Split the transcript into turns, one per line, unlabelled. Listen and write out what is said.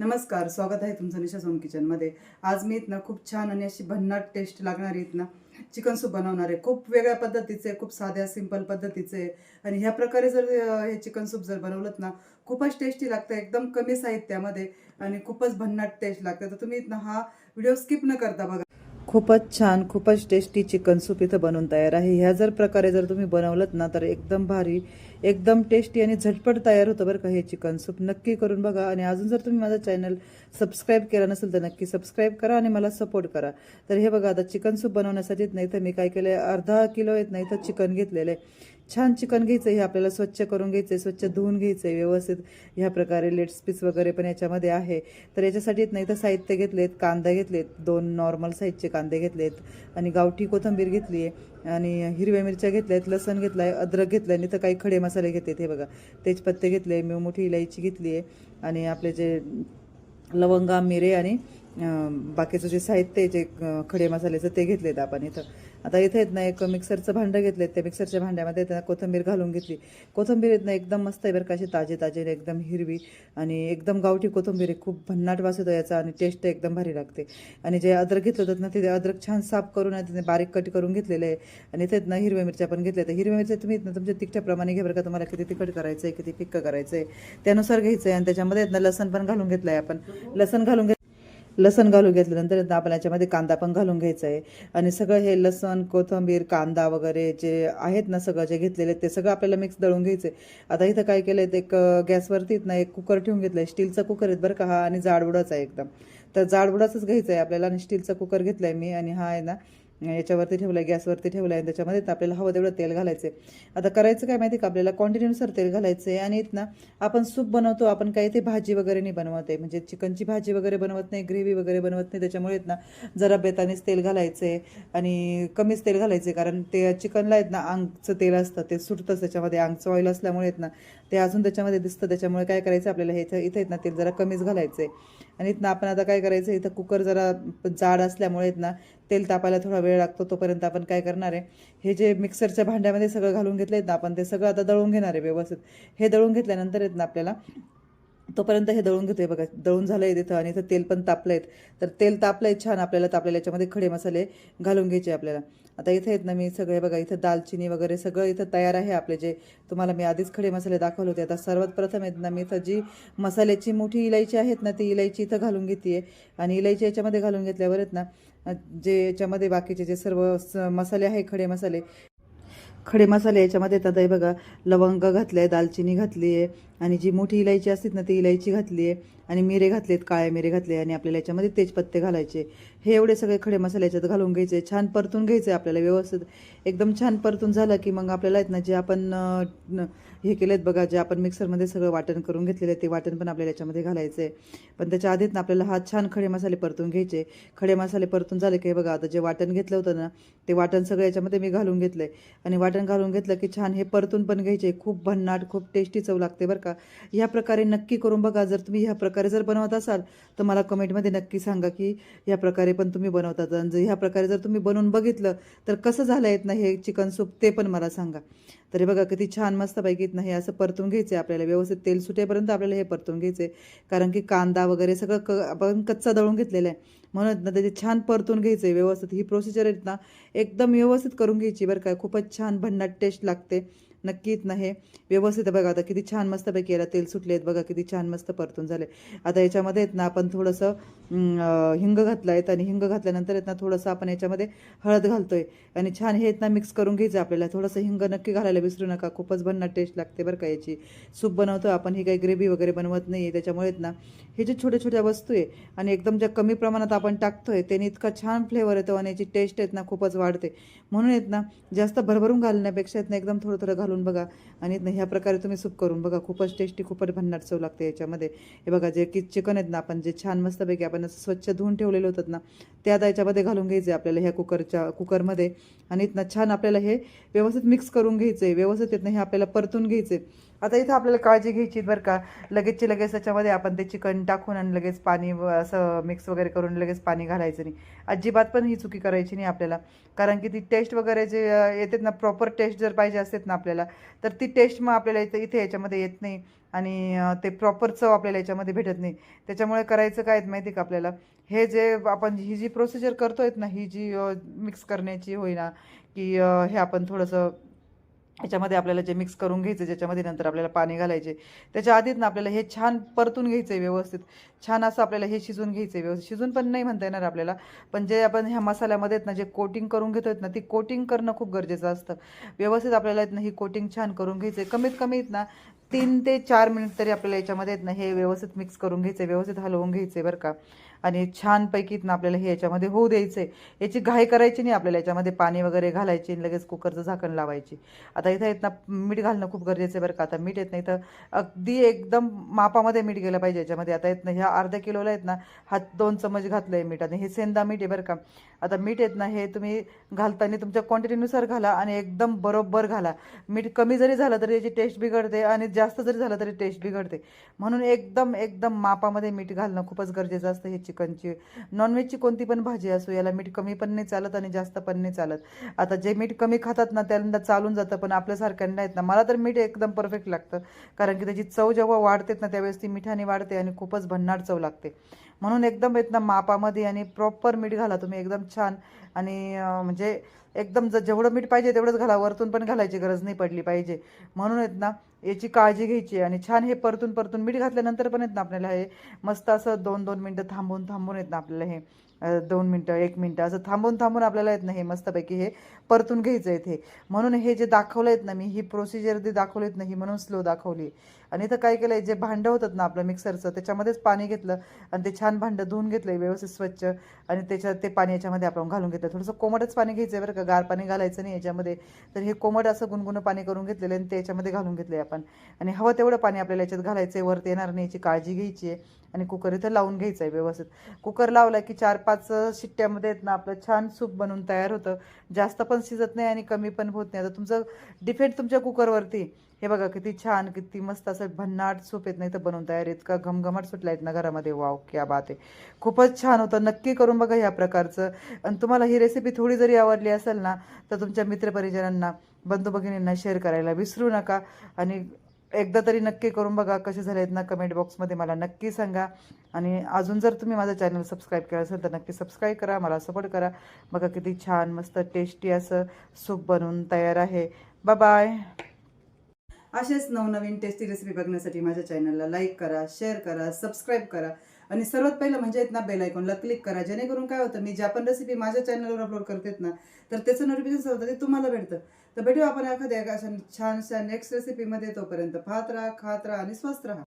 नमस्कार स्वागत आहे तुमचं निशा सोम किचनमध्ये आज मी इथनं खूप छान आणि अशी भन्नाट टेस्ट लागणारी इथनं. चिकन सूप बनवणार आहे. खूप वेगळ्या पद्धतीचे खूप साध्या सिंपल पद्धतीचे. आणि ह्या प्रकारे जर हे चिकन सूप जर बनवलं ना खूपच टेस्टी लागतं एकदम कमी साहित्यामध्ये आणि खूपच भन्नाट टेस्ट लागतं. तर तुम्ही इथनं हा व्हिडिओ स्किप न करता बघा. खूपच छान खूपच टेस्टी चिकन सूप इथं बनवून तयार आहे. ह्या जर प्रकारे जर तुम्ही बनवलं ना तर एकदम भारी एकदम टेस्टी आणि झटपट तयार होतं बरं का हे चिकन. सूप नक्की करून बघा. आणि अजून जर तुम्ही माझं चॅनल सबस्क्राईब केला नसेल तर नक्की सबस्क्राईब करा आणि मला सपोर्ट करा. तर हे बघा आता चिकन सूप बनवण्यासाठी नाही तर मी काय केलं अर्धा किलो येत नाही तर चिकन घेतलेलं आहे. छान चिकन घ्यायचं हे आपल्याला स्वच्छ करून घ्यायचं आहे स्वच्छ धुवून घ्यायचं आहे व्यवस्थित. ह्या प्रकारे लेट्स पीस वगैरे पण याच्यामध्ये आहे. तर याच्यासाठी येत नाही तर साहित्य घेतलेत कांदा घेतलेत दोन नॉर्मल साईजचे कांदे घेतलेत. आणि गावठी कोथिंबीर घेतली आहे आणि हिरव्या मिरच्या घेतल्या आहेत लसण घेतला आहे अद्रक घेतलं आणि तर काही खडे मसाले घेतलेत. हे बघा तेजपत्ते घेतले मी मोठी इलायची घेतली आहे आणि आपले जे लवंगा मिरे आणि बाकीचं जे साहित्य आहे जे खडे मसाल्याचं ते घेतलेत आपण इथं. आता इथे येत ना एक मिक्सरचं भांडं घेतलं त्या मिक्सरच्या भांड्यामध्ये त्यांना कोथिंबीर घालून घेतली. कोथंबीर येत ना एकदम मस्त आहे बरं काशी ताजे ताजे एकदम हिरवी आणि एकदम गावठी कोथंबीर आहे. खूप भन्नाट वास येतो याचा आणि टेस्ट एकदम भारी लागते. आणि जे अद्रक घेतलं होतं ना ते अद्रक छान साफ करून आणि बारीक कट करून घेतलेलं आहे. आणि इथे ना हिरव्या मिरच्या पण घेतल्या तर हिरव्या मिरच्या तुम्ही तुमच्या तिखट्याप्रमाणे घ्या बरं का तुम्हाला किती तिखट करायचं आहे किती फिक्क करायचं आहे त्यानुसार घ्यायचं आहे आणि त्याच्यामध्ये ना लसण पण घालून घेतलं आहे आपण. लसण घालून लसण घालून घेतल्यानंतर आता आपण याच्यामध्ये कांदा पण घालून घ्यायचा आहे आणि सगळं हे लसण कोथिंबीर कांदा वगैरे जे आहेत ना सगळं जे घेतलेले ते सगळं आपल्याला मिक्स दळून घ्यायचं आहे आता इथं काय केलं आहे एक गॅसवरतीच ना एक कुकर ठेवून घेतलं आहे स्टीलचा कुकर आहेत बरं का हा आणि जाडबुडाचा आहे एकदम. तर जाडबुडाचाच घ्यायचं आहे आपल्याला आणि स्टीलचा कुकर घेतला आहे मी आणि हा आहे ना याच्यावरती ठेवला आहे गॅसवरती ठेवला आहे त्याच्यामध्ये आपल्याला हवं तेवढं तेल घालायचं आहे आता करायचं काय माहिती का? आपल्याला क्वांटिटीनुसार तेल घालायचं आहे आणि इथं आपण सूप बनवतो आपण काही ते भाजी वगैरे नाही बनवत आहे म्हणजे चिकनची भाजी वगैरे बनवत नाही ग्रेव्ही वगैरे बनवत नाही त्याच्यामुळे आहेत ना जरा बेतानेच तेल घालायचं आहे आणि कमीच तेल घालायचं आहे कारण ते चिकनला आहेत ना अंगचं तेल असतं ते सुटतंच त्याच्यामध्ये अंगचं ऑइल असल्यामुळे आहेत ना ते अजून त्याच्यामध्ये दिसतं त्याच्यामुळे काय करायचं आपल्याला हे इथं इथं आहेत ना तेल जरा कमीच घालायचं आहे आणि इथनं आपण आता काय करायचं इथं कुकर जरा जाड असल्यामुळे इथनं तेल तापायला थोडा वेळ लागतो तोपर्यंत आपण काय करणार आहे हे जे मिक्सरच्या भांड्यामध्ये सगळं घालून घेतलं आहेत ना आपण ते सगळं आता दळून घेणार आहे व्यवस्थित. हे दळून घेतल्यानंतर आहेत ना आपल्याला तोपर्यंत हे दळून घेतोय बघा. दळून झालं आहे तिथं आणि इथं तेल पण तापलं आहेत तर तेल तापलं आहे छान आपल्याला. तापलेलं याच्यामध्ये खडे मसाले घालून घ्यायचे आपल्याला. आता इथे आहेत ना मी सगळे बघा. इथं दालचिनी वगैरे सगळं इथं तयार आहे आपले जे तुम्हाला मी आधीच खडे मसाले दाखवले होते. आता सर्वात प्रथम आहेत ना मी इथं जी मसाल्याची मोठी इलायची आहेत ना ती इलायची इथं घालून घेते आणि इलायची याच्यामध्ये घालून घेतल्यावर आहेत ना जे याच्यामध्ये बाकीचे जे सर्व स- मसाले आहे खडे मसाले खडे मसाले याच्यामध्ये येतात. आहे बघा लवंग घातलं आहे दालचिनी घातली आहे आणि जी मोठी इलायची असते ना ती इलायची घातली आहे आणि मिरे घातलेत काळे मिरे घातले आणि आपल्याला याच्यामध्ये तेजपत्ते घालायचे. हे एवढे सगळे खडे मसाले याच्यात घालून घ्यायचे छान परतून घ्यायचे आपल्याला व्यवस्थित. एकदम छान परतून झालं की मग आपल्याला आहेत ना जे आपण हे केलेत बघा जे आपण मिक्सरमध्ये सगळं वाटण करून घेतलेलं आहे ते वाटण पण आपल्याला याच्यामध्ये घालायचं आहे पण त्याच्या आधीच ना आपल्याला हा छान खडे मसाले परतून घ्यायचे. खडे मसाले परतून झाले की हे बघा आता जे वाटण घेतलं होतं ना ते वाटण सगळं याच्यामध्ये मी घालून घेतलं आहे आणि वाटण घालून घेतलं की छान हे परतून पण घ्यायचे खूप भन्नाट खूप टेस्टी चव लागते बरं का. ह्या प्रकारे नक्की करून बघा जर तुम्ही ह्या प्रकारे जर बनवत असाल तर मला कमेंटमध्ये नक्की सांगा की ह्या प्रकारे पण तुम्ही बनवतात. आणि जर ह्या प्रकारे जर तुम्ही बनवून बघितलं तर कसं झालं येत ना हे चिकन सूप ते पण मला सांगा. तरी बघा किती छान मस्तपैकी ना हे असं परतून घ्यायचं आहे आपल्याला. व्यवस्थित तेल सुटेपर्यंत आपल्याला हे परतून घ्यायचं आहे कारण की कांदा वगैरे सगळं क आपण कच्चा दळून घेतलेला आहे म्हणून ना त्याचे छान परतून घ्यायचं आहे व्यवस्थित. ही प्रोसिजर आहेत ना एकदम व्यवस्थित करून घ्यायची बरं काय खूपच छान भन्नाट टेस्ट लागते. नक्कीच ना हे व्यवस्थित बघा आता किती छान मस्तपैकी याला तेल सुटले आहेत बघा किती छान मस्त परतून झाले. आता याच्यामध्ये आहेत ना आपण थोडंसं हिंग घातलं आहेत आणि हिंग घातल्यानंतर आहेत ना थोडंसं आपण याच्यामध्ये हळद घालतोय. आणि छान हे आहेत ना मिक्स करून घ्यायचं आपल्याला. थोडंसं हिंग नक्की घालायला विसरू नका खूपच भन्नाट टेस्ट लागते बरं का याची. सूप बनवतो आपण ही काही ग्रेव्ही वगैरे बनवत नाही आहे त्याच्यामुळे आहेत ना हे जे छोट्या छोट्या वस्तू आहे आणि एकदम ज्या कमी प्रमाणात आपण टाकतोय त्याने इतका छान फ्लेवर येतो आणि याची टेस्ट आहेत ना खूपच वाढते. म्हणून आहेत ना जास्त भरभरून घालण्यापेक्षा आहेत ना एकदम थोडं थोडं घालून बघा. आणि ह्या प्रकारे तुम्ही सूप करून बघा. खूपच टेस्टी खूपच भन्नाट चव लागते याच्यामध्ये. हे बघा जे की चिकन आहेत ना आपण जे छान मस्तपैकी आपण असं स्वच्छ धुवून ठेवलेले होतात ना ते आता याच्यामध्ये घालून घ्यायचे आपल्याला ह्या कुकरच्या कुकरमध्ये. आणि इथनं छान आपल्याला हे व्यवस्थित मिक्स करून घ्यायचं. आहे व्यवस्थित इथनं हे आपल्याला परतून घ्यायचे. आता इथं आपल्याला काळजी घ्यायची बरं का. लगेचची लगेच त्याच्यामध्ये आपण ते चिकन टाकून आणि लगेच पाणी असं मिक्स वगैरे करून लगेच पाणी घालायचं नाही. अजिबात पण ही चुकी करायची नाही आपल्याला. कारण की ती टेस्ट वगैरे जे येतात ना प्रॉपर टेस्ट जर पाहिजे असतात ना आपल्याला तर ती टेस्ट मग आपल्याला इथं इथे याच्यामध्ये येत नाही. आणि ते प्रॉपर चव आपल्याला याच्यामध्ये भेटत नाही. त्याच्यामुळे करायचं काय माहिती का आपल्याला? हे जे आपण ही जी प्रोसिजर करतोय ना ही जी मिक्स करण्याची होईना की हे आपण थोडंसं याच्यामध्ये आपल्याला जे मिक्स करून घ्यायचं ज्याच्यामध्ये नंतर आपल्याला पाणी घालायचे त्याच्या आधीच ना आपल्याला हे छान परतून घ्यायचं आहे व्यवस्थित. छान असं आपल्याला हे शिजून घ्यायचं आहे व्यवस्थित. शिजून पण नाही म्हणता येणार आपल्याला पण जे आपण ह्या मसाल्यामध्ये ना जे कोटिंग करून घेतो ना ती कोटिंग करणं खूप गरजेचं असतं. व्यवस्थित आपल्याला आहेत ना ही कोटिंग छान करून घ्यायचं आहे कमीत कमी ना तीन ते चार मिनिट तरी आपल्याला याच्यामध्ये येत ना हे व्यवस्थित मिक्स करून घ्यायचं आहे व्यवस्थित हलवून घ्यायचं आहे बरं का. आणि छानपैकी ना आपल्याला हे याच्यामध्ये होऊ द्यायचं आहे याची घाई करायची नाही आपल्याला याच्यामध्ये पाणी वगैरे घालायची आणि लगेच कुकरचं झाकण लावायची. आता इथं येत ना मीठ घालणं खूप गरजेचं आहे बरं का. आता मीठ येत नाही तर अगदी एकदम मापामध्ये मीठ गेलं पाहिजे याच्यामध्ये. आता येत ना ह्या अर्ध्या किलोला आहेत ना हा दोन चमच घातलं आहे मीठ आणि हे सेंदा मीठ आहे बरं का. आता मीठ येत ना हे तुम्ही घालताना तुमच्या क्वांटिटीनुसार घाला आणि एकदम बरोबर घाला. मीठ कमी जरी झालं तरी याची टेस्ट बिघडते आणि जास्त जरी झालं तरी टेस्ट बिघडते. म्हणून एकदम एकदम मापामध्ये मीठ घालणं खूपच गरजेचं असतं ह्याची. चिकनची. नॉनव्हेजची कोणती पण भाजी असो याला मीठ कमी पण नाही चालत आणि जास्त पण नाही चालत. आता जे मीठ कमी खातात ना त्यांना चालून जातं पण आपल्यासारख्यांना येत ना. मला तर मीठ एकदम परफेक्ट लागतं. कारण की त्याची चव जेव्हा वाढतेत ना त्यावेळेस ती मिठाने वाढते आणि खूपच भन्नाट चव लागते. म्हणून एकदम आहेत ना मापामध्ये आणि प्रॉपर मीठ घाला तुम्ही एकदम छान. आणि म्हणजे एकदम ज जेवढं मीठ पाहिजे तेवढंच घाला वरतून पण घालायची गरज नाही पडली पाहिजे. म्हणून आहेत ना याची काळजी घ्यायची आणि छान हे परतून परतून मीठ घातल्यानंतर पण येत ना आपल्याला हे. मस्त असं दोन दोन मिनटं थांबून थांबून येत ना आपल्याला हे. दोन मिनटं एक मिनटं असं थांबून थांबून आपल्याला येत ना हे मस्तपैकी हे परतून घ्यायचं आहे ते. म्हणून हे जे दाखवलं आहेत ना मी ही प्रोसिजर जे दाखवली आहेत ना ही म्हणून स्लो दाखवली. आणि इथं काय केलं आहे जे भांडं होतं ना आपलं मिक्सरचं त्याच्यामध्येच पाणी घेतलं आणि ते छान भांडं धुवून घेतलं व्यवस्थित स्वच्छ आणि त्याच्यात ते पाणी याच्यामध्ये आपण घालून घेतलं. थोडंसं कोमटच पाणी घ्यायचं आहे बरं का गार पाणी घालायचं नाही याच्यामध्ये. तर हे कोमट असं गुणगुणं पाणी करून घेतलेलं आणि ते याच्यामध्ये घालून घेतलं आहे आपण. आणि हवं तेवढं पाणी आपल्याला याच्यात घालायचं आहे वरती येणार नाही याची काळजी घ्यायची आहे. आणि कुकर इथं लावून घ्यायचं आहे व्यवस्थित. कुकर लावला की चार पाच शिट्ट्यामध्ये आहेत ना आपलं छान सूप बनवून तयार होतं. जास्त पण शिजत नाही आणि कमी पण होत नाही. आता तुमचं डिफेंड तुमच्या कुकरवरती. हे बघा किती छान किती मस्त असं भन्नाट सूप येत नाही तर बनवून तयार. इतका घमघमाट सुटला आहेत ना घरामध्ये. वाव क्या बात आहे. खूपच छान होतं. नक्की करून बघा ह्या प्रकारचं. आणि तुम्हाला ही रेसिपी थोडी जरी आवडली असेल ना तर तुमच्या मित्रपरिजनांना बंधू भगिनींना शेअर करायला विसरू नका. आणि एकदा तरी नक्की करून बघा कसे झाले आहेत ना कमेंट बॉक्समध्ये मला नक्की सांगा. आणि अजून जर तुम्ही माझं चॅनल सबस्क्राईब केलं असेल तर नक्की सबस्क्राईब करा मला सपोर्ट करा. बघा किती छान मस्त टेस्टी असं सूप बनवून तयार आहे. बाय असेच नवनवीन टेस्टी रेसिपी बघण्यासाठी माझ्या चॅनलला लाईक करा शेअर करा सबस्क्राईब करा. आणि सर्वात पहिलं म्हणजे आहेत ना बेल आयकॉनला क्लिक करा. जेणेकरून काय होतं मी ज्या पण रेसिपी माझ्या चॅनलवर अपलोड करतेत ना तर त्याचं नोटिफिकेशन होतं ते तुम्हाला भेटतं. तर भेटू आपण एखाद्या छानशा नेक्स्ट रेसिपीमध्ये तोपर्यंत पाहत राहा खात राहा आणि स्वस्त राहा.